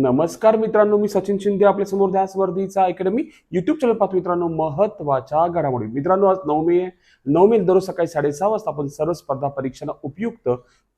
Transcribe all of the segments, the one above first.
नमस्कार मित्रांनो मी सचिन शिंदे आपल्यासमोर ध्यास वर्धीचा अकॅडमी युट्यूब चॅनल पाहतो मित्रांनो महत्त्वाच्या घडामोडी. मित्रांनो आज नऊ मे नऊ मे दररोज सकाळी साडेसहा वाजता आपण सर्व स्पर्धा परीक्षांना उपयुक्त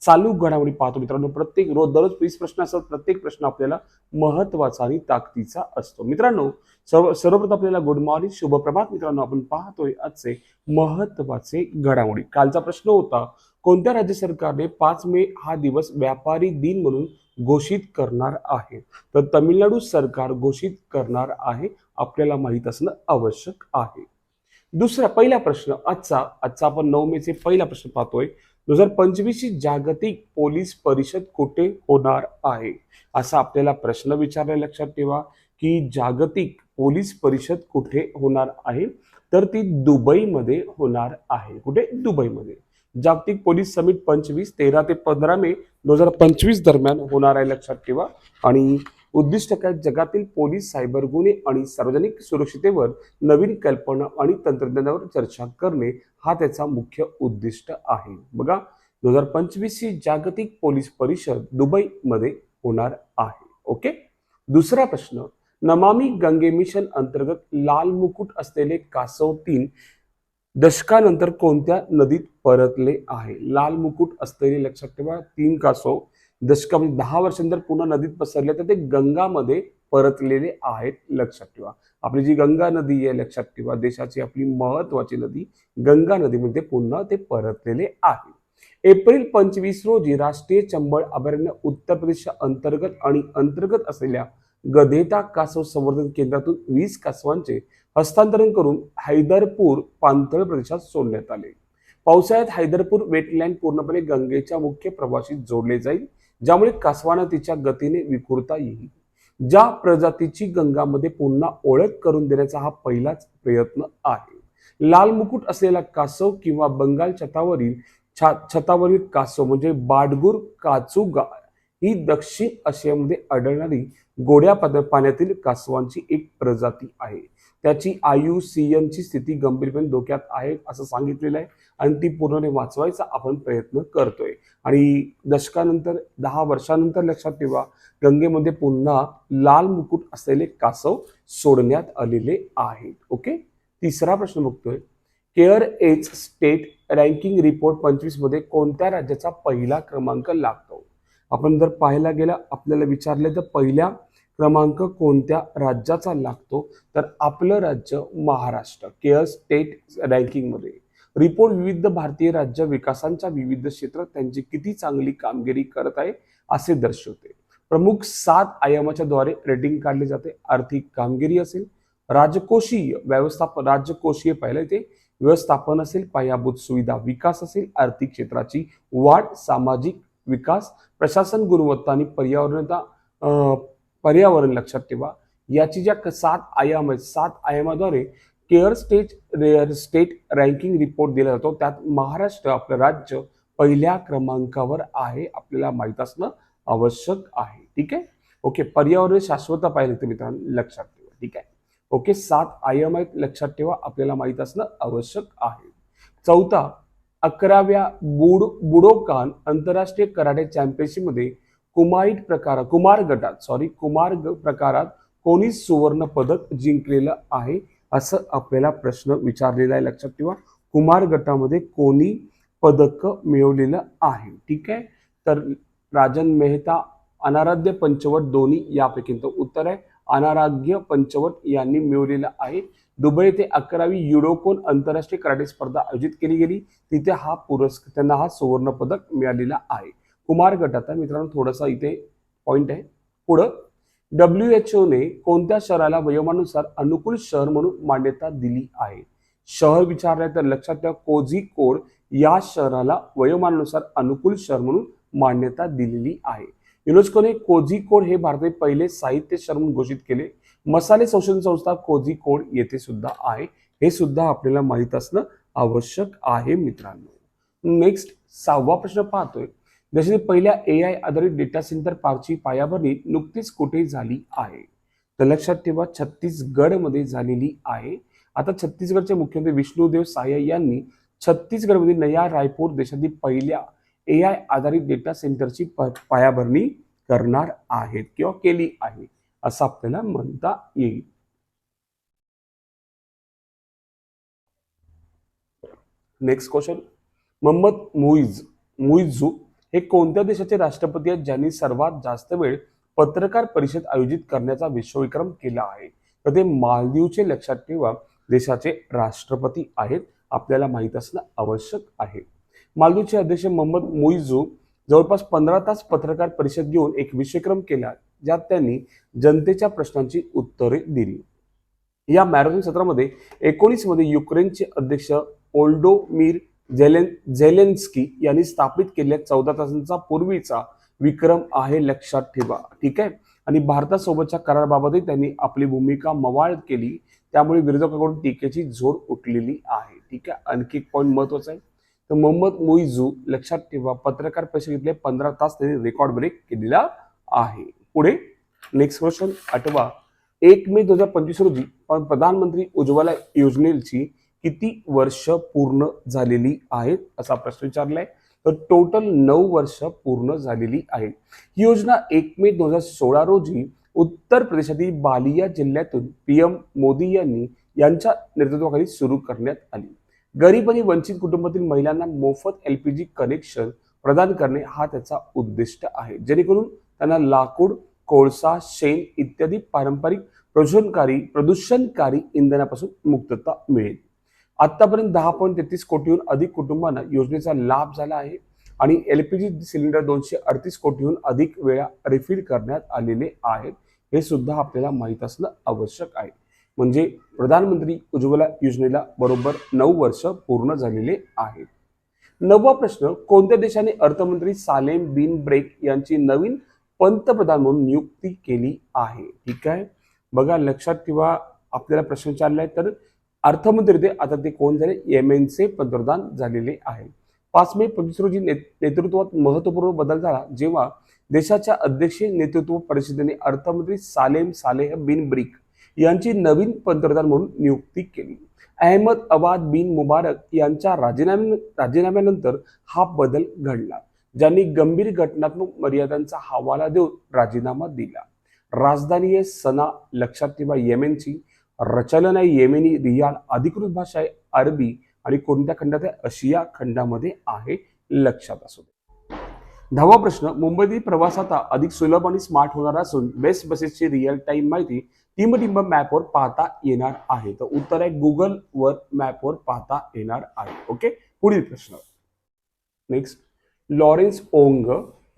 चालू घडामोडी पाहतो मित्रांनो. प्रत्येक रोज दररोज वीस प्रश्न असतात प्रत्येक प्रश्न आपल्याला महत्त्वाचा आणि ताकदीचा असतो. मित्रांनो सर्व सर्वप्रथम आपल्याला गुड मॉर्निंग शुभप्रभात मित्रांनो आपण पाहतोय आजचे महत्त्वाचे घडामोडी. कालचा प्रश्न होता कोणत्या राज्य सरकारने पाच मे हा दिवस व्यापारी दिन म्हणून घोषित करणार आहे? तर तमिळनाडू सरकार घोषित करणार आहे आपल्याला माहीत असणं आवश्यक आहे. दुसरा पहिला प्रश्न आजचा आजचा आपण नऊ मेचे पहिला प्रश्न पाहतोय. दोन हजार पंचवीस ची जागतिक पोलीस परिषद कुठे होणार आहे? असा आपल्याला प्रश्न विचारला लक्षात ठेवा की जागतिक पोलीस परिषद कुठे होणार आहे? तर ती दुबईमध्ये होणार आहे. कुठे? दुबईमध्ये. जागतिक पोलीस समिट पंचवीस तेरा ते पंधरा मे दोन हजार पंचवीस दरम्यान होणार आहे लक्षात ठेवा. आणि उद्दिष्ट काय? जगातील पोलीस सायबर गुन्हे आणि सार्वजनिक सुरक्षितेवर नवीन कल्पना आणि तंत्रज्ञानावर चर्चा करणे हा त्याचा मुख्य उद्दिष्ट आहे. बघा दोन हजार पंचवीस ही जागतिक पोलीस परिषद दुबईमध्ये होणार आहे. ओके? दुसरा प्रश्न नमामी गंगे मिशन अंतर्गत लाल मुकुट असलेले कासव तीन दशकानंतर कोणत्या नदीत परतले आहे? लाल मुकुट असलेले लक्षात ठेवा तीन कासव दशका म्हणजे दहा वर्षांनंतर पुन्हा नदीत पसरले तर ते गंगामध्ये परतलेले आहेत लक्षात ठेवा. आपली जी गंगा नदी आहे लक्षात ठेवा देशाची आपली महत्वाची नदी गंगा नदीमध्ये पुन्हा ते परतलेले आहे. एप्रिल पंचवीस रोजी राष्ट्रीय चंबळ अभयारण्य उत्तर प्रदेश अंतर्गत आणि अंतर्गत असलेल्या गदेटा कासव संवर्धन केंद्रातून वीस कासवांचे हस्तांतरण करून हैदरपूर पाणथळ प्रदेशात सोडण्यात आले. पावसाळ्यात हैदरपूर वेटलँड पूर्णपणे गंगेच्या मुख्य प्रवाशी जोडले जाईल ज्यामुळे कासवांना तिच्या गतीने विखुरता येईल. ज्या प्रजातीची गंगामध्ये पुन्हा ओळख करून देण्याचा हा पहिलाच प्रयत्न आहे. लाल मुकुट असलेला कासव किंवा बंगाल छतावरील छा छतावरील कासव म्हणजे बाडगुर काचुगा ही दक्षिण आशियामध्ये आढळणारी गोड्या पद- पाण्यातील कासवांची एक प्रजाती आहे. त्याची आयुसीएनची स्थिती गंभीरपणे धोक्यात आहे असं सांगितलेलं आहे आणि ती पूर्णपणे वाचवायचा आपण प्रयत्न करतोय. आणि दशकानंतर दहा वर्षानंतर लक्षात ठेवा गंगेमध्ये पुन्हा लाल मुकुट असलेले कासव सोडण्यात आलेले आहेत. ओके? तिसरा प्रश्न बघतोय. Care edge state ranking report पंचवीसमध्ये कोणत्या राज्याचा पहिला क्रमांक लागतो? आपण जर पाहायला गेलं आपल्याला विचारले तर पहिल्या क्रमांक कोणत्या राज्याचा लागतो? तर आपलं राज्य महाराष्ट्र केअर स्टेट रँकिंगमध्ये रिपोर्ट विविध भारतीय राज्य विकासांच्या विविध क्षेत्रात त्यांची किती चांगली कामगिरी करत आहे असे दर्शवते. प्रमुख सात आयामाच्या द्वारे रेटिंग काढले जाते. आर्थिक कामगिरी असेल राजकोषीय व्यवस्थापन राजकोषीय पाहिलं ते व्यवस्थापन असेल पायाभूत सुविधा विकास असेल आर्थिक क्षेत्राची वाढ सामाजिक विकास प्रशासन गुणवत्ता आणि पर्यावरणता पर्यावरण लक्षात ठेवा. याची ज्या सात आयाम आहेत सात आयामाद्वारे care state rare state ranking report दिला जातो. त्यात महाराष्ट्र आपलं राज्य पहिल्या क्रमांकावर आहे आपल्याला माहीत असणं आवश्यक आहे. ठीक आहे? ओके पर्यावरण शाश्वत पाहिलं तर मित्रांनो लक्षात ठेवा. ठीक आहे? ओके सात आयाम आहेत लक्षात ठेवा आपल्याला माहीत असणं आवश्यक आहे. चौथा अकराव्या बुड बुडोकान आंतरराष्ट्रीय कराटे चॅम्पियनशिपमध्ये कुमाईट प्रकार कुमार गटात सॉरी कुमार ग- प्रकारात कोणी सुवर्ण पदक जिंकलेलं आहे? असं आपल्याला प्रश्न विचारलेला आहे. लक्षात ठेवा कुमार गटामध्ये कोणी पदक मिळवलेलं आहे? ठीक आहे? तर राजन मेहता अनाराध्य पंचवट दोन्ही यापैकी उत्तर आहे. अनाराध्य पंचवट यांनी मिळवलेलं आहे. दुबई येथे अकरावी युरोकोन आंतरराष्ट्रीय कराटे स्पर्धा आयोजित केली गेली. तिथे हा पुरस्कार त्यांना हा सुवर्ण पदक मिळालेला आहे. कुमार गटात मित्रांनो थोडासा इथे पॉइंट आहे. पुढं डब्ल्यू एच ओने कोणत्या शहराला वयोमानुसार अनुकूल शहर म्हणून मान्यता दिली आहे? शहर विचारले तर लक्षात ठेवा कोझिकोड या शहराला वयोमानानुसार अनुकूल शहर म्हणून मान्यता दिलेली आहे. युनेस्कोने कोझिकोड हे भारताचे पहिले साहित्य शहर म्हणून घोषित केले. मसाले संशोधन संस्था कोझिकोड येथे सुद्धा आहे. हे सुद्धा आपल्याला माहीत असणं आवश्यक आहे मित्रांनो. नेक्स्ट सहावा प्रश्न पाहतोय. जसे पहिल्या ए आय आधारित डेटा सेंटर पार्कची पायाभरणी नुकतीच कुठे झाली आहे? तर लक्षात ठेवा छत्तीसगडमध्ये झालेली आहे. आता छत्तीसगडचे मुख्यमंत्री विष्णुदेव साय यांनी छत्तीसगडमध्ये नया रायपूर देशातील पहिल्या ए आय आधारित डेटा सेंटरची प- पायाभरणी करणार आहेत किंवा केली आहे. असं आपल्याला म्हणता येईल. नेक्स्ट क्वेश्चन मोहम्मद मुईज मुईजू हे कोणत्या देशाचे राष्ट्रपती आहेत ज्यांनी सर्वात जास्त वेळ पत्रकार परिषद आयोजित करण्याचा विश्वविक्रम केला आहे? तर ते मालदीवचे लक्षात ठेवा देशाचे राष्ट्रपती आहेत आपल्याला माहीत असणं आवश्यक आहे. मालदीवचे अध्यक्ष मोहम्मद मुईजू जवळपास पंधरा तास पत्रकार परिषद घेऊन एक विश्वविक्रम केला ज्यात त्यांनी जनतेच्या प्रश्नांची उत्तरे दिली. या मॅरेथॉन सत्रामध्ये एकोणीसमध्ये युक्रेनचे अध्यक्ष ओल्डोमीर झेलेन झेलेन्स्की यांनी स्थापित केलेल्या चौदा तासांचा पूर्वीचा विक्रम आहे लक्षात ठेवा. ठीक आहे? आणि भारतासोबतच्या कराराबाबतही त्यांनी आपली भूमिका मवाळ केली. त्यामुळे विरोधकाकडून टीकेची झोड उठलेली आहे. ठीक आहे? आणखी एक पॉईंट महत्त्वाचा आहे. तर मोहम्मद मोईजू लक्षात ठेवा पत्रकार परिषदेतले पंधरा तास त्यांनी रेकॉर्ड ब्रेक केलेला आहे. पुढे नेक्स्ट क्वेश्चन आठवा. एक मे दोन हजार पंचवीस रोजी प्रधानमंत्री उज्ज्वला योजनेची किती वर्ष पूर्ण झालेली आहेत? असा प्रश्न विचारलाय. तर टोटल नऊ वर्ष पूर्ण झालेली आहे ही योजना एक मे दोन हजार सोळा रोजी उत्तर प्रदेशातील बालिया जिल्ह्यातून पी एम मोदी यांनी यांच्या नेतृत्वाखाली सुरू करण्यात आली. गरीब आणि वंचित कुटुंबातील महिलांना मोफत एल पी जी कनेक्शन प्रदान करणे हा त्याचा उद्दिष्ट आहे. जेणेकरून त्यांना लाकूड कोळसा शेण इत्यादी पारंपरिक प्रदूषणकारी प्रदूषणकारी इंधनापासून मुक्तता मिळेल. आतापर्यंत दहा पॉईंट तेहतीस कोटीहून अधिक कुटुंबांना योजनेचा लाभ झाला आहे आणि एल पी जी सिलेंडर दोनशे अडतीस कोटीहून अधिक वेळा रिफिल करण्यात आलेले आहेत. हे सुद्धा आपल्याला माहीत असणं आवश्यक आहे. म्हणजे प्रधानमंत्री उज्ज्वला योजनेला बरोबर नऊ वर्ष पूर्ण झालेले आहेत. नववा प्रश्न कोणत्या देशाने अर्थमंत्री सालेम बिन ब्रेक यांची नवीन पंतप्रधान म्हणून नियुक्ती केली आहे. ठीक आहे? बघा लक्षात ठेवा आपल्याला प्रश्न विचारलाय तर अर्थमंत्री ते आता ते कोण झाले? येमेनचे पंतप्रधान झालेले आहे पाच मे पंचवीस रोजी नेतृत्वात महत्त्वपूर्ण बदल झाला. जेव्हा देशाच्या अध्यक्षीय नेतृत्व परिषदेने अर्थमंत्री सालेम सालेह बिन ब्रिक यांची नवीन पंतप्रधान म्हणून नियुक्ती केली. अहमद अबाद बिन मुबारक यांच्या राजीनाम्या राजीनाम्यानंतर हा बदल घडला. ज्यांनी गंभीर घटनात्मक मर्यादांचा हवाला देऊन राजीनामा दिला. राजधानी आहे सना लक्षात ठेवा येमेनची रचलन आहे येमेनी रियाल अधिकृत भाषा आहे अरबी आणि कोणत्या खंडात आहे? आशिया खंडामध्ये आहे लक्षात असू दे. दहावा प्रश्न मुंबईतील प्रवास आता अधिक सुलभ आणि स्मार्ट होणार असून बेस्ट बसेसची रिअल टाइम माहिती टिंबटिंब मॅपवर पाहता येणार आहे. तर उत्तर आहे गुगल वर मॅपवर पाहता येणार आहे. ओके पुढील प्रश्न. नेक्स्ट लॉरेन्स ओंग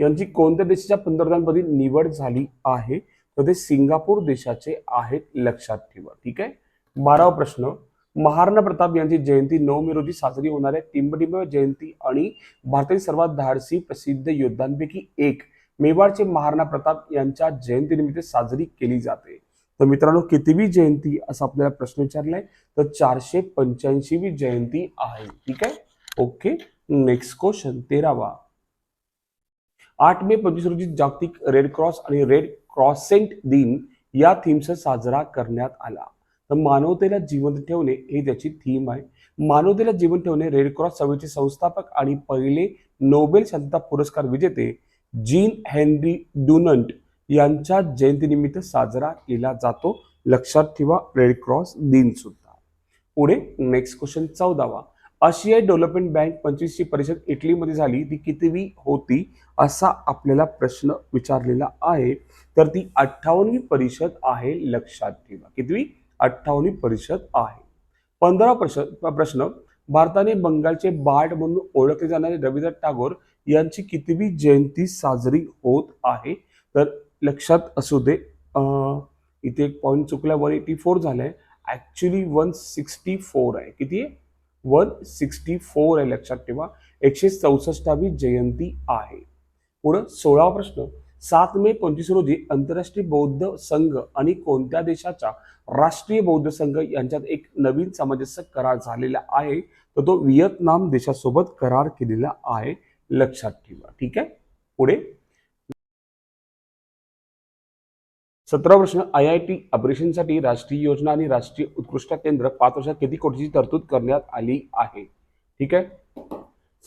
यांची कोणत्या देशाच्या पंतप्रधानपदी निवड झाली आहे? तर ते सिंगापूर देशाचे आहेत लक्षात ठेवा. ठीक आहे? बारावा प्रश्न. महाराणा प्रताप यांची जयंती नऊ मे रोजी साजरी होणाऱ्या टिंबटिंब जयंती आणि भारतातील सर्वात धाडसी प्रसिद्ध योद्धांपैकी एक मेवाडचे महाराणा प्रताप यांच्या जयंतीनिमित्त साजरी केली जाते. तर मित्रांनो कितीवी जयंती असा आपल्याला प्रश्न विचारलाय? तर चारशे पंच्याऐंशीवी जयंती आहे. ठीक आहे? ओके. नेक्स्ट क्वेश्चन तेरावा. आठ मे पंचवीस रोजी जागतिक रेड क्रॉस आणि रेड क्रॉसेंट दिन या थीमसह साजरा करण्यात आला. तर मानवतेला जिवंत ठेवणे ही त्याची थीम आहे. मानवतेला जिवंत ठेवणे रेड क्रॉस सभेचे संस्थापक आणि पहिले नोबेल शांतता पुरस्कार विजेते जीन हेनरी डुनंट यांच्या जयंतीनिमित्त साजरा केला जातो. लक्षात ठेवा रेड क्रॉस दिन सुद्धा. पुढे नेक्स्ट क्वेश्चन चौदावा. आशियाई डेव्हलपमेंट बँक पंचवीसची परिषद इटलीमध्ये झाली. ती कितवी होती असा आपल्याला प्रश्न विचारलेला आहे. तर ती अठ्ठावन्नवी परिषद आहे लक्षात ठेवा. कितवी? अठ्ठावन्नवी परिषद आहे. पंधरा प्रश्न प्रश्न भारताने बंगालचे बाट म्हणून ओळखले जाणारे रवींद्रनाथ टागोर यांची कितवी जयंती साजरी होत आहे? तर लक्षात असू दे इथे एक पॉईंट चुकला वन एटी फोर झालाय. ॲक्च्युली वन सिक्स्टी फोर आहे. किती आहे? वन सिक्स्टी फोर आहे लक्षात ठेवा. एकशे चौसष्टावी जयंती आहे. पुढं सोळावा प्रश्न. सात मे पंचवीस रोजी आंतरराष्ट्रीय बौद्ध संघ आणि कोणत्या देशाच्या राष्ट्रीय बौद्ध संघ यांच्यात एक नवीन सामंजस्य करार झालेला आहे? तर तो व्हिएतनाम देशासोबत करार केलेला आहे. लक्षात ठेवा. ठीक आहे? पुढे सतरा प्रश्न आय आय टी ऑपरेशनसाठी राष्ट्रीय योजना आणि राष्ट्रीय उत्कृष्ट केंद्र पाच वर्षात किती कोटीची तरतूद करण्यात आली आहे? ठीक आहे?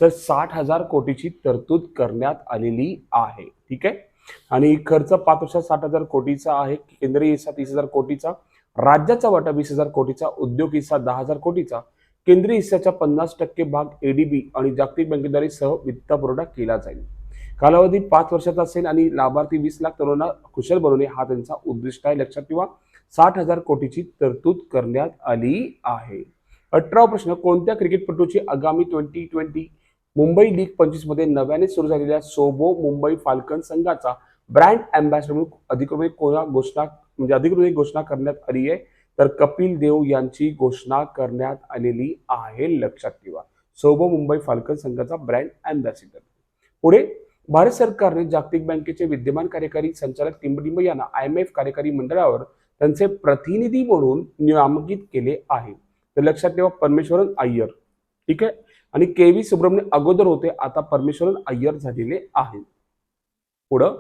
सर साठ हजार कोटीची तरतूद करण्यात आलेली आहे. ठीक आहे? आणि खर्च पाच वर्षात साठ हजार कोटीचा आहे केंद्रीय हिस्सा तीस हजार कोटीचा राज्याचा वाटा वीस हजार कोटीचा उद्योग हिस्सा दहा हजार कोटीचा केंद्रीय हिस्साचा पन्नास टक्के भाग एडीबी आणि जागतिक बँकेद्वारे सह वित्तपुरवठा केला जाईल. कालावधी पाच वर्षाचा असेल आणि लाभार्थी वीस लाख तरुणांना कुशल बनवणे हा त्यांचा उद्दिष्ट आहे. लक्षात ठेवा साठ हजार कोटीची तरतूद करण्यात आली आहे. अठरावा प्रश्न कोणत्या क्रिकेटपटूची आगामी ट्वेंटी ट्वेंटी मुंबई लीग पंचवीसमध्ये नव्याने सुरू झालेल्या सोबो मुंबई फाल्कन संघाचा ब्रँड अँबॅसिडर म्हणून अधिकृत कोणा घोषणा म्हणजे अधिकृत घोषणा करण्यात आली आहे? तर कपिल देव यांची घोषणा करण्यात आलेली आहे. लक्षात ठेवा सोबो मुंबई फाल्कन संघाचा ब्रँड अँबॅसिडर पुढे भारत सरकारने जागतिक बँकेचे विद्यमान कार्यकारी संचालक टिंबटिंब यांना आय एम एफ कार्यकारी मंडळावर त्यांचे प्रतिनिधी म्हणून नियामकित केले आहे. तर लक्षात ठेवा परमेश्वरन अय्यर. ठीक आहे? आणि के व्ही सुब्रमण्य अगोदर होते आता परमेश्वरन अय्यर झालेले आहे. पुढं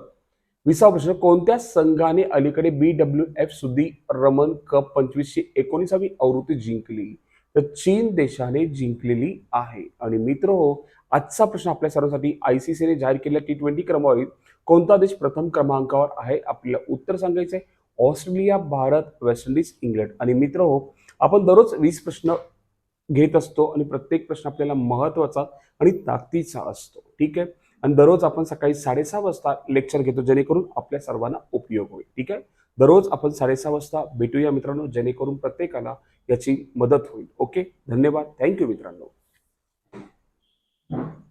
विसावा प्रश्न कोणत्या संघाने अलीकडे बी डब्ल्यू एफ सुदी रमन कप पंचवीसशे एकोणीसावी आवृत्ती जिंकली? तर चीन देशाने जिंकलेली आहे. आणि मित्र हो आजचा प्रश्न आपल्या सर्वांसाठी आयसीसीने जाहीर केलेल्या टी ट्वेंटी क्रमवारीत कोणता देश प्रथम क्रमांकावर आहे? आपल्याला उत्तर सांगायचंय. Australia Bharat West Indies England. आणि मित्र हो आपण दररोज वीस प्रश्न घेत असतो आणि प्रत्येक प्रश्न आपल्याला महत्त्वाचा आणि ताकदीचा असतो. ठीक आहे? आणि दररोज आपण सकाळी साडेसहा वाजता लेक्चर घेतो जेणेकरून आपल्या सर्वांना उपयोग होईल. ठीक आहे? दररोज आपण साडेसहा वाजता भेटूया मित्रांनो जेणेकरून प्रत्येकाला याची मदत होईल. ओके? धन्यवाद. थँक्यू मित्रांनो. All right.